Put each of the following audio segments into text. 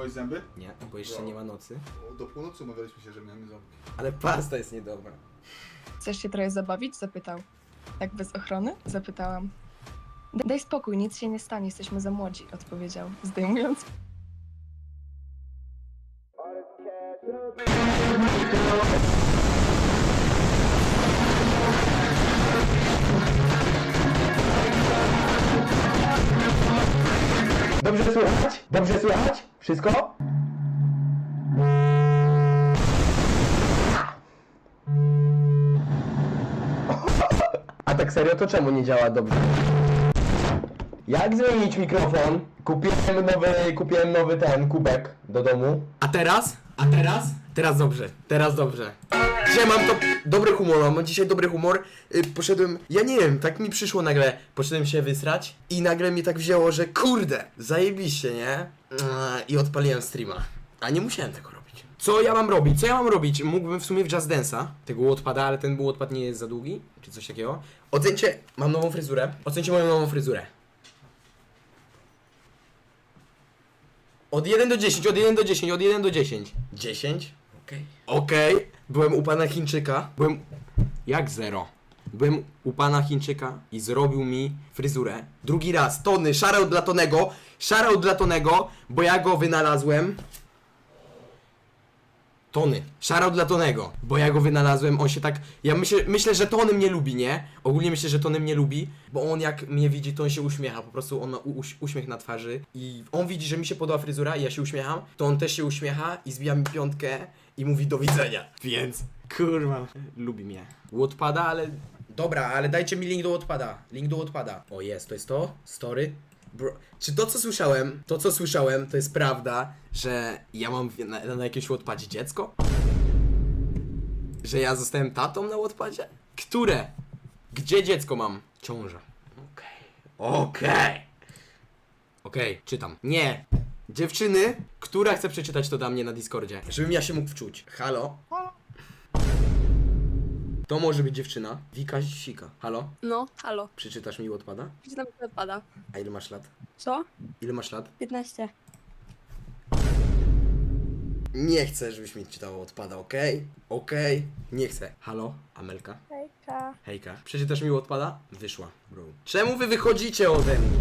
Kogoś zęby? Nie, bo jeszcze nie ma nocy. O, Do północy umawialiśmy się, że miałem ząbki. Ale pasta jest niedobra. Chcesz się trochę zabawić? Zapytał. Tak bez ochrony? Zapytałam. "D- Daj spokój, nic się nie stanie, jesteśmy za młodzi, odpowiedział, zdejmując Wszystko? A tak serio, to czemu nie działa dobrze? Jak zmienić mikrofon? Kupiłem nowy, kupiłem nowy ten kubek do domu. A teraz? A teraz? Teraz dobrze, teraz dobrze. Dzisiaj mam to dobry humor, mam dzisiaj dobry humor. Y, Poszedłem, ja nie wiem, tak mi przyszło nagle, poszedłem się wysrać i nagle mi tak wzięło, że kurde, zajebiście, nie? Eee, I odpaliłem streama. A nie musiałem tego robić. Co ja mam robić? Co ja mam robić? Mógłbym w sumie w Just Dance'a. Tego odpada, ale ten odpad nie jest za długi, czy coś takiego. Ocencie, mam nową fryzurę. Ocencie moją nową fryzurę. Od 1 do 10, od 1 do 10, od 1 do 10. 10? Okej. Okej. Byłem u pana Chińczyka. Byłem. Jak zero? Byłem u pana Chińczyka i zrobił mi fryzurę. Drugi raz. Tony, shoutout dla Tonego. Shoutout dla Tonego, bo ja go wynalazłem. Tony. Shoutout dla Tonego, bo ja go wynalazłem, on się tak... Ja myślę, myślę, że Tony mnie lubi, nie? Ogólnie myślę, że Tony mnie lubi, bo on jak mnie widzi, to on się uśmiecha, po prostu on ma uśmiech na twarzy i on widzi, że mi się podoba fryzura i ja się uśmiecham, to on też się uśmiecha i zbija mi piątkę i mówi do widzenia, więc... Kurwa, lubi mnie. Łotpada, ale... Dobra, ale dajcie mi link do Łotpada, link do Łotpada. O jest, to jest to? Story? Bro, czy to co słyszałem, to co słyszałem, to jest prawda, że ja mam na, na jakimś Łotpadzie dziecko? Że ja zostałem tatą na Łotpadzie? Które? Gdzie dziecko mam? Ciąża. Okej. Okej. Okej, czytam. Nie. Dziewczyny, która chce przeczytać to dla mnie na Discordzie, żebym ja się mógł wczuć. Halo? To może być dziewczyna. Wika Sika. Halo? No, halo. Przeczytasz mi odpada? Przeczytam, jak odpada. A ile masz lat? Co? Ile masz lat? 15. Nie chcę, żebyś mi czytało odpada, okej? Okej? Nie chcę. Halo? Amelka? Hejka. Hejka. Przeczytasz mi odpada? Wyszła, bro. Czemu wy wychodzicie ode mnie?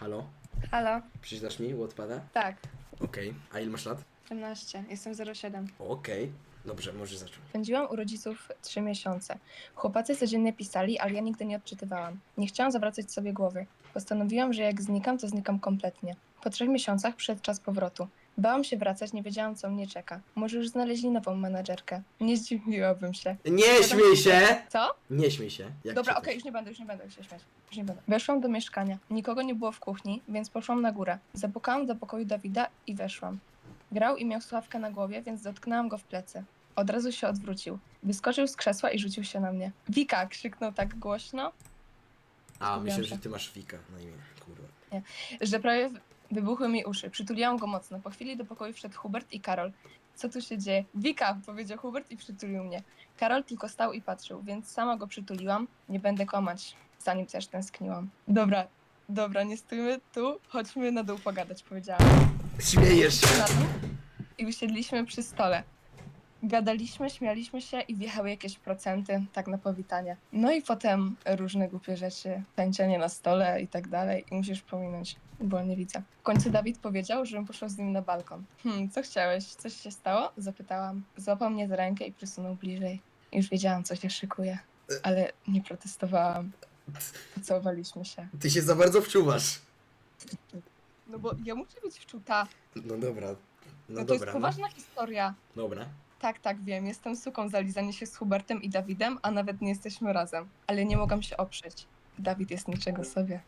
Halo? Halo? Przeczytasz mi odpada? Tak, Okej. A ile masz lat? 18, jestem 07. Okej. Dobrze, możesz zacząć. Spędziłam u rodziców 3 miesiące. Chłopacy codziennie pisali, ale ja nigdy nie odczytywałam. Nie chciałam zawracać sobie głowy. Postanowiłam, że jak znikam, to znikam kompletnie. Po trzech miesiącach przyszedł czas powrotu. Bałam się wracać, nie wiedziałam, co mnie czeka. Może już znaleźli nową menadżerkę. Nie zdziwiłabym się. Nie śmiej się! Co? Nie śmiej się. Jak Dobra, czytasz? okej, już nie będę, już nie będę się śmiać. Już nie będę. Weszłam do mieszkania. Nikogo nie było w kuchni, więc poszłam na górę. Zapukałam do pokoju Dawida i weszłam. Grał i miał słuchawkę na głowie, więc dotknęłam go w plecy. Od razu się odwrócił. Wyskoczył z krzesła i rzucił się na mnie. Wika! krzyknął tak głośno, A, myślę, się. że ty masz Wika na imię. Kurwa. że prawie wybuchły mi uszy. Przytuliłam go mocno. Po chwili do pokoju wszedł Hubert i Karol. Co tu się dzieje? Wika! powiedział Hubert i przytulił mnie. Karol tylko stał i patrzył, więc sama go przytuliłam. Nie będę kłamać, zanim też tęskniłam. Dobra, dobra, nie stójmy tu, chodźmy na dół pogadać, powiedziałam. Śmiejesz się! Na dół I usiedliśmy przy stole. Gadaliśmy, śmialiśmy się i wjechały jakieś procenty, tak na powitanie. No i potem różne głupie rzeczy, tańczenie na stole i tak dalej. I musisz pominąć, bo nie widzę. W końcu Dawid powiedział, żebym poszła z nim na balkon. Hmm, co chciałeś? Coś się stało? Zapytałam. Złapał mnie za rękę i przysunął bliżej. Już wiedziałam, co się szykuje, ale nie protestowałam. Pocałowaliśmy się. Ty się za bardzo wczuwasz. No bo ja muszę być wczuta. No dobra. No, No, to jest dobra. poważna historia. No. Dobra. Tak, tak, wiem. Jestem suką za lizanie się z Hubertem i Dawidem, a nawet nie jesteśmy razem. Ale nie mogłam się oprzeć. Dawid jest niczego sobie.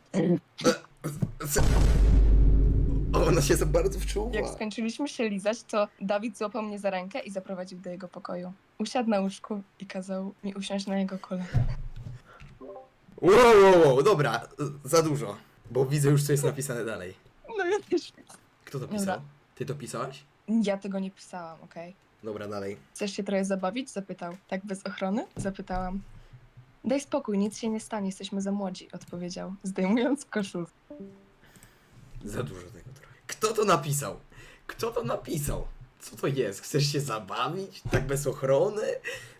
O, ona się za bardzo wczuła. Jak skończyliśmy się lizać, to Dawid złapał mnie za rękę i zaprowadził do jego pokoju. Usiadł na łóżku i kazał mi usiąść na jego kolana. Wow, wow, wow, dobra, za dużo. Bo widzę już, co jest napisane dalej. No ja też. Kto to Dobra. pisał? Ty to pisałaś? Ja tego nie pisałam, okej? Dobra, dalej. Chcesz się trochę zabawić? Zapytał. Tak bez ochrony? Zapytałam. Daj spokój, nic się nie stanie, jesteśmy za młodzi, odpowiedział, zdejmując koszulkę. Za dużo tego trochę. Kto to napisał? Kto to napisał? Co to jest? Chcesz się zabawić? Tak bez ochrony?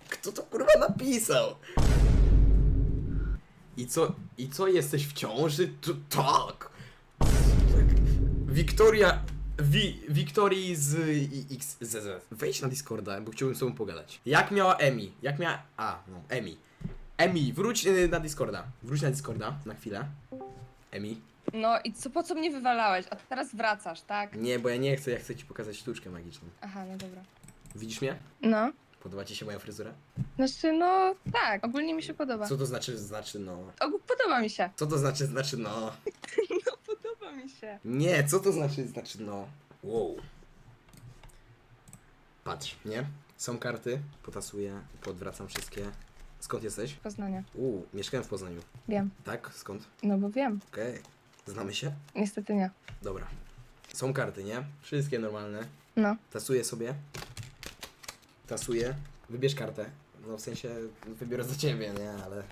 Kto to kurwa napisał? I co, i co jesteś w ciąży? To, tak! Wiktoria. Wi, Wiktorii z XZZ. Wejdź na Discorda, bo chciałbym z tobą pogadać. Jak miała Emi? Jak miała. A, no, Emi. Emi, wróć y, na Discorda. Wróć na Discorda na chwilę. Emi. No i co, po co mnie wywalałeś? A teraz wracasz, tak? Nie, bo ja nie chcę, ja chcę ci pokazać sztuczkę magiczną. Aha, no dobra. Widzisz mnie? No. Podoba ci się moja fryzura? Znaczy, no tak, ogólnie mi się podoba. Co to znaczy, znaczy no? Ogół podoba mi się. Co to znaczy, znaczy no? Się. Nie, co to znaczy, znaczy no? Wow. Patrz, nie? Są karty, potasuję, podwracam wszystkie. Skąd jesteś? Poznania. Uuu, mieszkałem w Poznaniu. Wiem. Tak? Skąd? No bo wiem. Okej. Znamy się? Niestety nie. Dobra. Są karty, nie? Wszystkie normalne. No. Tasuję sobie. Tasuję. Wybierz kartę. No w sensie wybiorę za ciebie, nie? Ale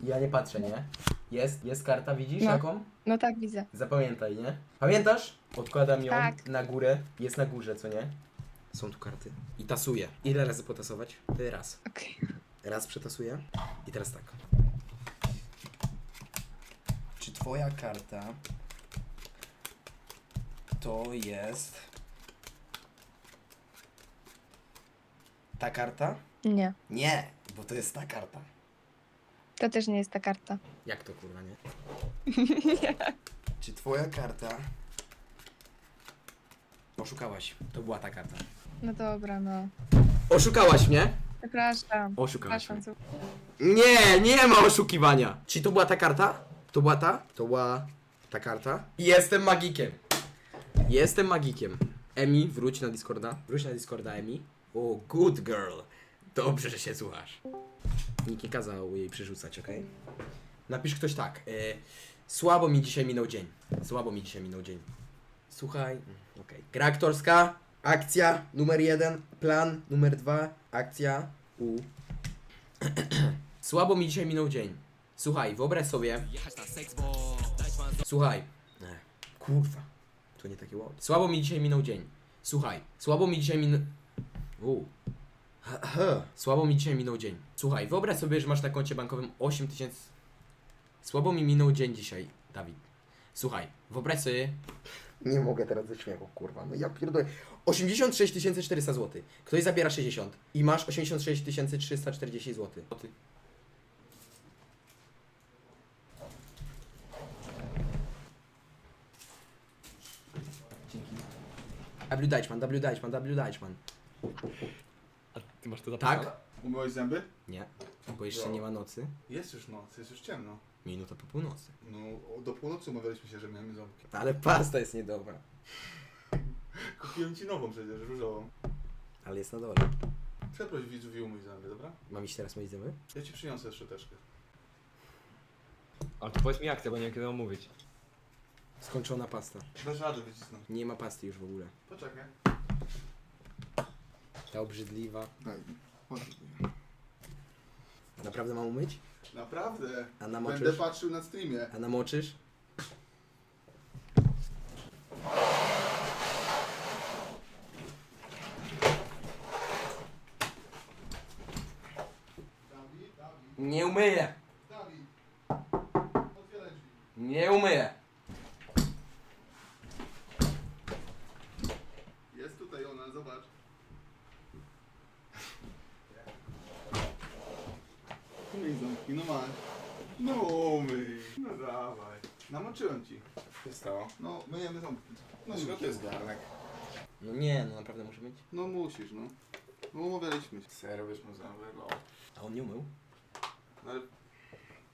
ja nie patrzę, nie? Jest, jest karta, widzisz No. jaką? No tak widzę. Zapamiętaj, nie? Pamiętasz? Odkładam ją Tak. na górę. Jest na górze, co nie? Są tu karty. I tasuję. Ile razy potasować? Raz. Okej. Raz przetasuję. I teraz tak. Czy twoja karta to jest ta karta? Nie. Nie, bo to jest ta karta. To też nie jest ta karta. Jak to kurwa, nie? Czy twoja karta Oszukałaś. To była ta karta. No dobra, no. Oszukałaś mnie? Przepraszam. Oszukałaś mnie. Przepraszam. co- Nie, nie ma oszukiwania. Czy to była ta karta? To była ta? To była ta karta? Jestem magikiem. Jestem magikiem. Emi, wróć na Discorda. Wróć na Discorda, Emi. O, good girl. Dobrze, że się słuchasz. Nikt nie kazał jej przerzucać, okej? Napisz ktoś tak. E, słabo mi dzisiaj minął dzień. Słabo mi dzisiaj minął dzień. Słuchaj. mm, Okej. Gra aktorska. Akcja numer jeden. Plan numer dwa. Akcja. U. Słabo mi dzisiaj minął dzień. Słuchaj, wyobraź sobie. Słuchaj. Nie, kurwa. To nie takie ładne. Słabo mi dzisiaj minął dzień. Słuchaj, słabo mi dzisiaj minął. Słabo mi dzisiaj minął dzień. Słuchaj, wyobraź sobie, że masz na koncie bankowym 8 tysięcy. Słabo mi minął dzień dzisiaj, Dawid. Słuchaj, wyobraź sobie. Nie mogę teraz ze śmiechu, kurwa. No ja pierdolę. 86 400 zł. Ktoś zabiera 60 i masz 86 340 zł. W Deichmann, W Deichmann, W Deichmann. Ty masz to zapisane? Tak? Umyłeś zęby? Nie, bo jeszcze nie ma nocy. Jest już noc, jest już ciemno. Minuta po północy. No, o- do północy umawialiśmy się, że miałem ząbki. Ale pasta jest niedobra. Kupiłem ci nową przecież, różową. Ale jest na dole. Przeproś widzów i umyj zęby, dobra? Mam iść teraz myć zęby? Ja ci przyniosę szczoteczkę. Ale to powiedz mi akcja, bo nie wiem kiedy mam mówić. Skończona pasta. Dasz radę wycisnąć. Nie ma pasty już w ogóle. Poczekaj. Ta obrzydliwa. Daj mi. Naprawdę mam umyć? Naprawdę. A namoczysz? Będę patrzył na streamie. A namoczysz? Dawid, Dawid, Nie umyję! Dawid. Otwieraj drzwi. Nie umyję! Jest tutaj ona, zobacz. No masz. No umyj. No dawaj. Namoczyłem ci. Co się stało? No, myjemy ząbki. No to jest garnek. No nie, no naprawdę muszę myć. No musisz, no. No umawialiśmy się. Serio, wiesz, mu zęby, A on nie umył? No ale...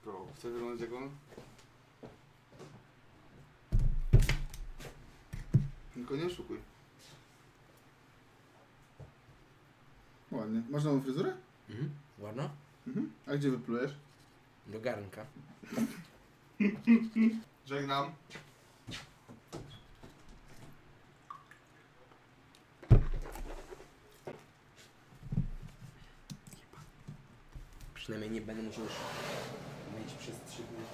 Bro, chcesz wyglądać jak on? Tylko nie oszukuj. Ładnie. Masz nową fryzurę? Mhm. Ładno? Mhm. A gdzie wyplujesz? Do garnka. Żegnam. Przynajmniej nie będę musiał już myć przez 3 dni.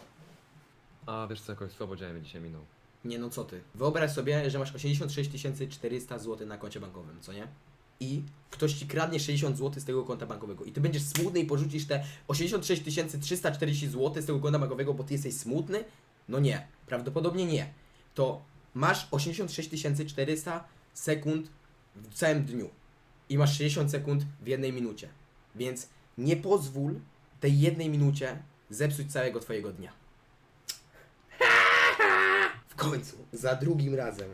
A wiesz co, jakoś słabo dzień mi dzisiaj minął. Nie no co ty. Wyobraź sobie, że masz 86 400 zł na koncie bankowym, co nie? I ktoś ci kradnie 60 zł z tego konta bankowego. I ty będziesz smutny i porzucisz te 86 340 zł z tego konta bankowego, bo ty jesteś smutny? No nie. Prawdopodobnie nie. To masz 86 400 sekund w całym dniu. I masz 60 sekund w jednej minucie. Więc nie pozwól tej jednej minucie zepsuć całego twojego dnia. W końcu, za drugim razem.